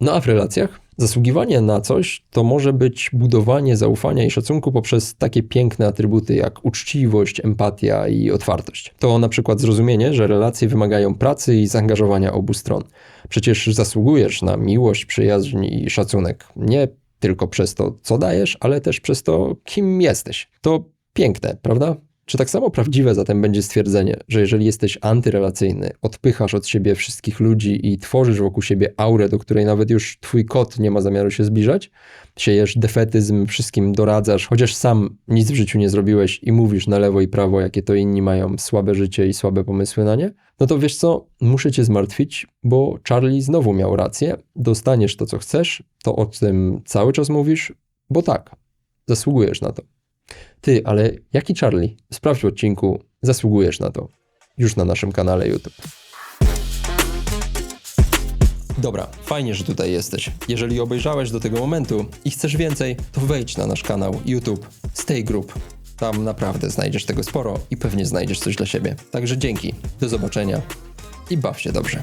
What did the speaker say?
No a w relacjach? Zasługiwanie na coś to może być budowanie zaufania i szacunku poprzez takie piękne atrybuty jak uczciwość, empatia i otwartość. To na przykład zrozumienie, że relacje wymagają pracy i zaangażowania obu stron. Przecież zasługujesz na miłość, przyjaźń i szacunek. Nie tylko przez to, co dajesz, ale też przez to, kim jesteś. To piękne, prawda? Czy tak samo prawdziwe zatem będzie stwierdzenie, że jeżeli jesteś antyrelacyjny, odpychasz od siebie wszystkich ludzi i tworzysz wokół siebie aurę, do której nawet już twój kot nie ma zamiaru się zbliżać, siejesz defetyzm, wszystkim doradzasz, chociaż sam nic w życiu nie zrobiłeś i mówisz na lewo i prawo, jakie to inni mają słabe życie i słabe pomysły na nie, no to wiesz co, muszę cię zmartwić, bo Charlie znowu miał rację, dostaniesz to, co chcesz, to o tym cały czas mówisz, bo tak, zasługujesz na to. Ty, ale jaki Charlie? Sprawdź w odcinku, zasługujesz na to. Już na naszym kanale YouTube. Dobra, fajnie, że tutaj jesteś. Jeżeli obejrzałeś do tego momentu i chcesz więcej, to wejdź na nasz kanał YouTube Stay Group. Tam naprawdę znajdziesz tego sporo i pewnie znajdziesz coś dla siebie. Także dzięki, do zobaczenia i baw się dobrze.